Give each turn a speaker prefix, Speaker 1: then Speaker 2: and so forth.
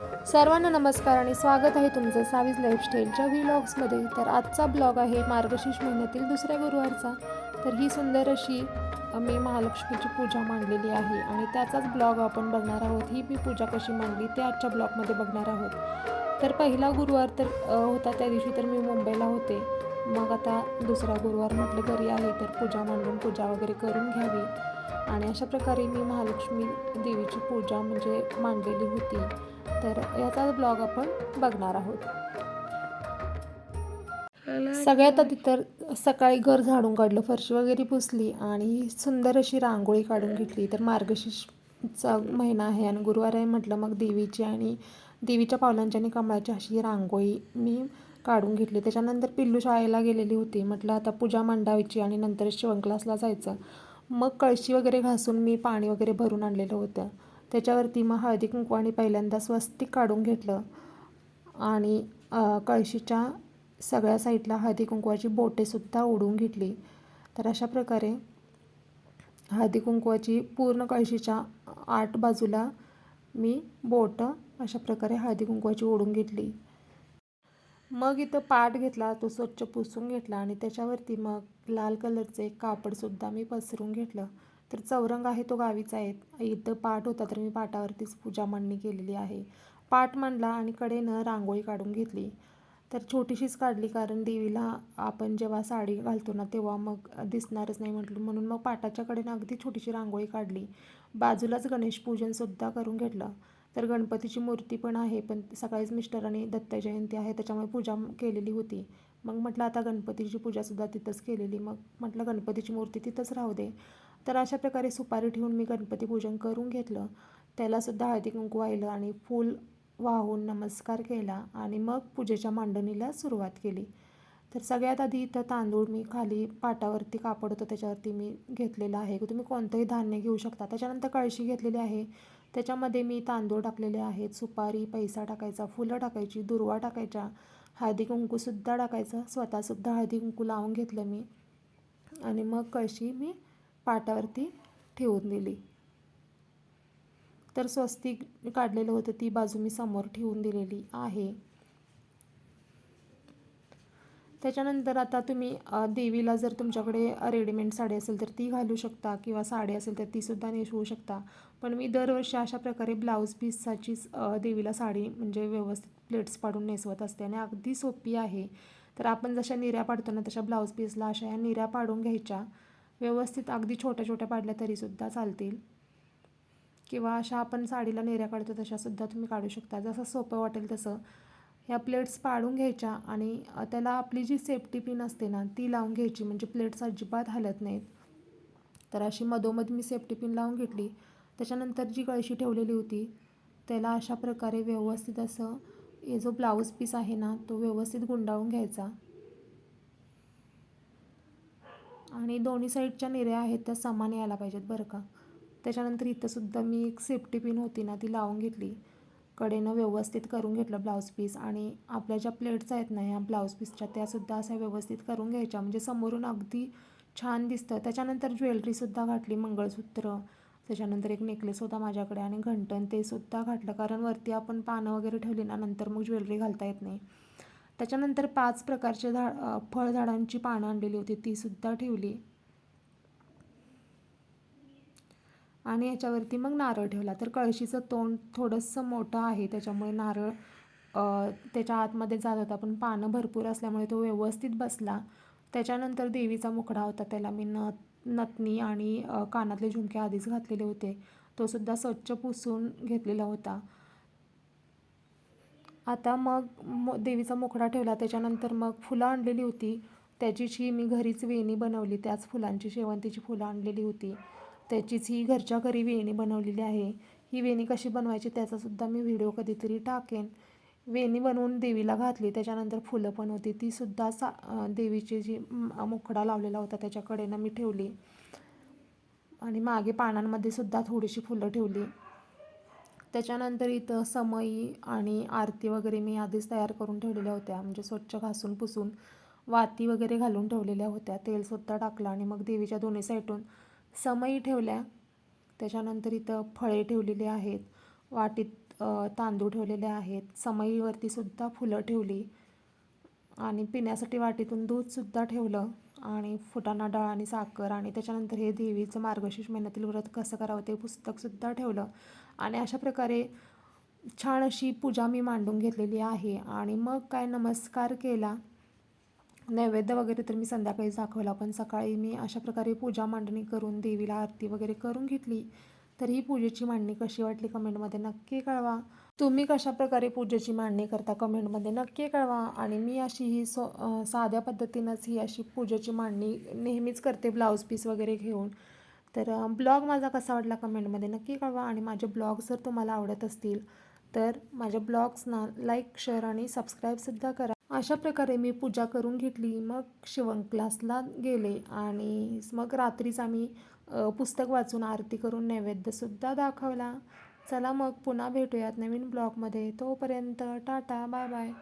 Speaker 1: सर्वांना नमस्कार आणि स्वागत आहे तुमचं सावीज लाईफस्टाईलच्या व्हिलॉग्समध्ये तर आजचा ब्लॉग आहे मार्गशीर्ष महिन्यातील दुसऱ्या गुरुवारचा. तर ही सुंदर अशी मी महालक्ष्मीची पूजा मांडलेली आहे आणि त्याचाच ब्लॉग आपण बघणार आहोत. ही मी पूजा कशी मांडली ते आजच्या ब्लॉगमध्ये बघणार आहोत. तर पहिला गुरुवार तर होता त्या दिवशी तर मी मुंबईला होते. मग आता दुसरा गुरुवार म्हटलं घरी आहे तर पूजा मांडून पूजा वगैरे करून घ्यावी. आणि अशा प्रकारे मी महालक्ष्मी देवीची पूजा म्हणजे मांडलेली होती. तर याचा ब्लॉग आपण बघणार आहोत. सगळ्यात आधी तर सकाळी घर झाडून काढलं फरशी वगैरे पुसली आणि सुंदर अशी रांगोळी काढून घेतली. तर मार्गशीर्षचा महिना आहे आणि गुरुवार आहे म्हटलं मग देवीची आणि देवीच्या पावलांची आणि कमळाची अशी रांगोळी मी काढून घेतली. त्याच्यानंतर पिल्लू शाळेला गेलेली होती. म्हटलं आता पूजा मांडायची आणि नंतर शिवण क्लासला जायचं. मग कळशी वगैरे घासून मी पाणी वगैरे भरून आणलेलं होतं. त्याच्यावरती मग हळदी कुंकू पहिल्यांदा स्वस्तिक काढून घेतलं. आणि कळशीच्या सगळ्या साईडला हळदी कुंकवाची बोटेसुद्धा ओढून घेतली. तर अशा प्रकारे हळदी कुंकवाची पूर्ण कळशीच्या आठ बाजूला मी बोटं अशा प्रकारे हळदी कुंकवाची ओढून घेतली. मग इथं पाट घेतला तो स्वच्छ पुसून घेतला आणि त्याच्यावरती मग लाल कलरचे कापडसुद्धा मी पसरून घेतलं. तर चौरंग आहे तो गावीचा आहे इथं पाट होता तर मी पाटावरतीच पूजा मांडणी केलेली आहे. पाट मांडला आणि कडेनं रांगोळी काढून घेतली. तर छोटीशीच काढली कारण देवीला आपण जेव्हा साडी घालतो ना तेव्हा मग दिसणारच नाही म्हटलं. म्हणून मग पाटाच्या कडेनं अगदी छोटीशी रांगोळी काढली. बाजूलाच गणेशपूजनसुद्धा करून घेतलं. तर गणपतीची मूर्ती पण आहे पण सकाळीच मिस्टरांनी दत्त जयंती आहे त्याच्यामुळे पूजा केलेली होती. मग म्हटलं आता गणपतीची पूजासुद्धा तिथंच केलेली. मग म्हटलं गणपतीची मूर्ती तिथंच राहू दे. तर अशा प्रकारे सुपारी ठेवून मी गणपती पूजन करून घेतलं. त्यालासुद्धा हळदी कुंकू वाहिलं आणि फूल वाहून नमस्कार केला आणि मग पूजेच्या मांडणीला सुरुवात केली. तर सगळ्यात आधी इथं तांदूळ मी खाली पाटावरती कापड होतं त्याच्यावरती मी घेतलेलं आहे. तुम्ही कोणतंही धान्य घेऊ शकता. त्याच्यानंतर कळशी घेतलेली आहे. त्याच्यामध्ये मी तांदूळ टाकलेले आहेत. सुपारी पैसा टाकायचा फुलं टाकायची दुर्वा टाकायच्या हळदी कुंकूसुद्धा टाकायचं. स्वतःसुद्धा हळदी कुंकू लावून घेतलं मी. आणि मग कळशी मी पाटावरती ठेवून दिली. तर स्वस्तिक काढलेलं होतं ती बाजू मी समोर ठेवून दिलेली आहे. त्याच्यानंतर आता तुम्ही देवीला जर तुमच्याकडे रेडीमेड साडी असेल तर ती घालू शकता किंवा साडी असेल तर तीसुद्धा नेसवू शकता. पण मी दरवर्षी अशा प्रकारे ब्लाऊज पीससाचीच देवीला साडी म्हणजे व्यवस्थित प्लेट्स पाडून नेसवत असते आणि अगदी सोपी आहे. तर आपण जशा निऱ्या पाडतो ना तशा ब्लाऊज पीसला अशा ह्या निऱ्या पाडून घ्यायच्या. व्यवस्थित अगदी छोट्या छोट्या पाडल्या तरीसुद्धा चालतील. किंवा अशा आपण साडीला नेऱ्या काढतो तशासुद्धा तुम्ही काढू शकता. जसं सोपं वाटेल तसं. ह्या प्लेट्स पाडून घ्यायच्या आणि त्याला आपली जी सेफ्टी पिन असते ना ती लावून घ्यायची. म्हणजे प्लेट्स अजिबात हलत नाहीत. तर अशी मधोमध मी सेफ्टी पिन लावून घेतली. त्याच्यानंतर जी कळशी ठेवलेली होती त्याला अशा प्रकारे व्यवस्थित असं हे जो ब्लाऊज पीस आहे ना तो व्यवस्थित गुंडाळून घ्यायचा. आणि दोन्ही साईडच्या निऱ्या आहेत त्या समान यायला पाहिजेत बरं का. त्याच्यानंतर इथंसुद्धा मी एक सेफ्टी पिन होती ना ती लावून घेतली. कडेनं व्यवस्थित करून घेतलं ब्लाऊज पीस आणि आपल्या ज्या प्लेट्स आहेत ना ह्या ब्लाऊज पीसच्या त्यासुद्धा अशा व्यवस्थित करून घ्यायच्या. म्हणजे समोरून अगदी छान दिसतं. त्याच्यानंतर ज्वेलरीसुद्धा घातली मंगळसूत्र त्याच्यानंतर एक नेकलेस होता माझ्याकडे आणि घंटण ते सुद्धा घातलं. कारण वरती आपण पानं वगैरे ठेवली ना नंतर मग ज्वेलरी घालता येत नाही. त्याच्यानंतर पाच प्रकारचे झाड फळझाडांची पानं आणलेली होती. तीसुद्धा ठेवली. आणि याच्यावरती मग नारळ ठेवला. तर कळशीचं तोंड थोडंसं मोठं आहे. त्याच्यामुळे नारळ त्याच्या आतमध्ये जात होता. पण पानं भरपूर असल्यामुळे तो व्यवस्थित बसला. त्याच्यानंतर देवीचा मुखडा होता. त्याला मी न नथनी आणि कानातले झुमके आधीच घातलेले होते. तो सुद्धा स्वच्छ पुसून घेतलेला होता. आता मग मो देवीचा मोकळा ठेवला त्याच्यानंतर मग फुलं आणलेली होती. त्याचीच ही मी घरीच वेणी बनवली त्याच फुलांची शेवंतीची फुलं आणलेली होती. त्याचीच ही घरच्या घरी वेणी बनवलेली आहे. ही वेणी कशी बनवायची त्याचासुद्धा मी व्हिडिओ कधीतरी टाकेन. वेणी बनवून देवीला घातली त्याच्यानंतर फुलं पण होती. तीसुद्धा सा देवीची जी मुखडा लावलेला होता त्याच्याकडेनं मी ठेवली. आणि मागे पानांमध्ये सुद्धा थोडीशी फुलं ठेवली. त्याच्यानंतर इथं समई आणि आरती वगैरे मी आधीच तयार करून ठेवलेल्या होत्या. म्हणजे स्वच्छ घासून पुसून वाती वगैरे घालून ठेवलेल्या होत्या. तेलसुद्धा टाकलं आणि मग देवीच्या दोन्ही साईडून समई ठेवल्या. त्याच्यानंतर इथं फळे ठेवलेली आहेत. वाटीत तांदूळ ठेवलेले आहेत. समईवरती सुद्धा फुलं ठेवली आणि पिण्यासाठी वाटीतून दूधसुद्धा ठेवलं. आणि फुटाणा डाळ आणि साखर आणि त्याच्यानंतर हे देवीचं मार्गशीर्ष महिन्यातील व्रत कसं करावं ते पुस्तकसुद्धा ठेवलं. आणि अशा प्रकारे छान अशी पूजा मी मांडून घेतलेली आहे. आणि मग काय नमस्कार केला नैवेद्य वगैरे तर मी संध्याकाळी दाखवला पण सकाळी मी अशा प्रकारे पूजा मांडणी करून देवीला आरती वगैरे करून घेतली. तर ही पूजेची मांडणी कशी वाटली कमेंटमध्ये नक्की कळवा. तुम्ही कशाप्रकारे पूजेची मांडणी करता कमेंटमध्ये नक्की कळवा आणि मी अशी ही सो साध्या पद्धतीनंच ही अशी पूजेची मांडणी नेहमीच करते ब्लाऊज पीस वगैरे घेऊन. तर ब्लॉग माझा कसा वाटला कमेंटमध्ये नक्की कळवा आणि माझे ब्लॉग जर तुम्हाला आवडत असतील तर माझ्या ब्लॉग्सना लाईक शेअर आणि सबस्क्राईबसुद्धा करा. अशा प्रकारे मी पूजा करून घेतली मग शिवण क्लासला गेले आणि मग रात्रीच आम्ही पुस्तक वाचून आरती करून नैवेद्यसुद्धा दाखवला. चला मग पुन्हा भेटूयात नवीन ब्लॉगमध्ये. तोपर्यंत टाटा बाय बाय.